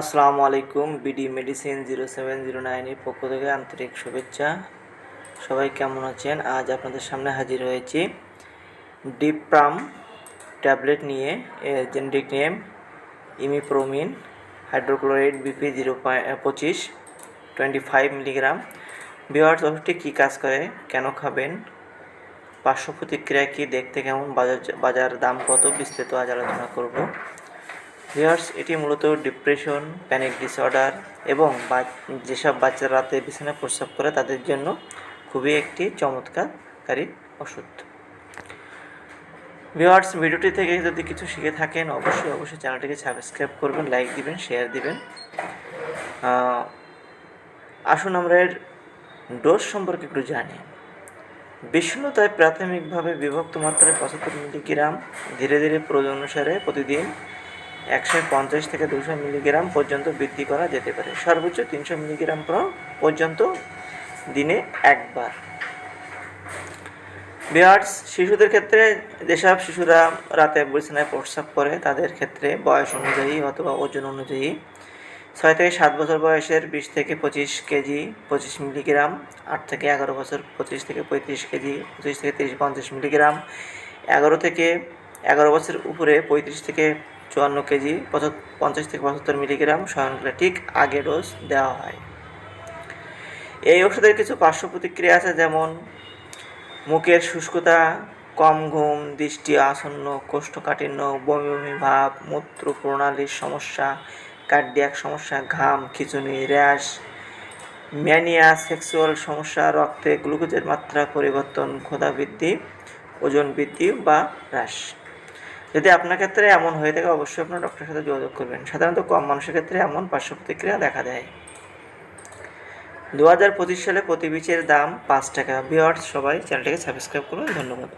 আসসালামু আলাইকুম BD medicine zero seven zero নাইনের পক্ষ থেকে আন্তরিক শুভেচ্ছা। সবাই কেমন আছেন? আজ আপনাদের সামনে হাজির হয়েছি ডিপ্রাম ট্যাবলেট নিয়ে generic name imipramine hydrochloride BP zero পঁচিশ টোয়েন্টি ফাইভ মিলিগ্রাম বিহার ওষুধটি কী কাজ করে, কেন খাবেন? পার্শ্ব প্রতিক্রিয়া কী, দেখতে কেমন, বাজার বাজার দাম কত বিস্তৃত আজ আলোচনা করব। ভিউয়ার্স এটি মূলত ডিপ্রেশন প্যানিক ডিসঅর্ডার এবং যেসব বাচ্চারা রাতে বিছানায় প্রস্রাব করে তাদের জন্য খুবই একটি চমৎকারী ওষুধ। ভিউয়ার্স ভিডিওটি থেকে যদি কিছু শিখে থাকেন, অবশ্যই অবশ্যই চ্যানেলটিকে সাবস্ক্রাইব করবেন লাইক দিবেন শেয়ার দিবেন। আসুন আমরা এর ডোজ সম্পর্কে একটু জানি। বিষ্ণুতায় প্রাথমিকভাবে বিভক্ত মাত্রায় পঁচাত্তর মিলিগ্রাম ধীরে ধীরে প্রয়োজন অনুসারে প্রতিদিন একশো পঞ্চাশ থেকে দুশো মিলিগ্রাম পর্যন্ত বৃদ্ধি করা যেতে পারে। সর্বোচ্চ তিনশো মিলিগ্রাম প্র- পর্যন্ত দিনে একবার। বিহার্স শিশুদের ক্ষেত্রে যেসব শিশুরা রাতে বিছানায় প্রস্রাব করে, তাদের ক্ষেত্রে বয়স অনুযায়ী অথবা ওজন অনুযায়ী ছয় থেকে সাত বছর বয়সের বিশ থেকে পঁচিশ কেজি, পঁচিশ মিলিগ্রাম, আট থেকে এগারো বছর, পঁচিশ থেকে পঁয়ত্রিশ কেজি, পঁচিশ থেকে তিরিশ, পঞ্চাশ মিলিগ্রাম, এগারো থেকে এগারো বছর উপরে পঁয়ত্রিশ থেকে চুয়ান্ন কেজি পঞ্চাশ থেকে পঁচাত্তর মিলিগ্রাম শয়নকালে ঠিক আগে ডোজ দেওয়া হয়। এই ওষুধের কিছু পার্শ্ব প্রতিক্রিয়া আছে, যেমন মুখের শুষ্কতা, কম ঘুম, দৃষ্টি আসন্ন, কোষ্ঠকাঠিন্য, বমি বমি ভাব মূত্র প্রণালীর সমস্যা, কার্ডিয়াক সমস্যা, ঘাম, খিচুনি, র্যাশ, ম্যানিয়া, সেক্সুয়াল সমস্যা, রক্তে গ্লুকোজের মাত্রা পরিবর্তন, ক্ষুধা বৃদ্ধি, ওজন বৃদ্ধি বা হ্রাস। যদি আপনার ক্ষেত্রে এমন হয়ে থাকে, অবশ্যই আপনার ডক্টরের সাথে যোগাযোগ করবেন। সাধারণত কম মানুষের ক্ষেত্রে এমন পার্শ্ব প্রতিক্রিয়া দেখা দেয়। দু হাজার পঁচিশ সালে প্রতি বিচের দাম পাঁচ টাকা। বিয়ার্স সবাই চ্যানেলটিকে সাবস্ক্রাইব করুন। ধন্যবাদ।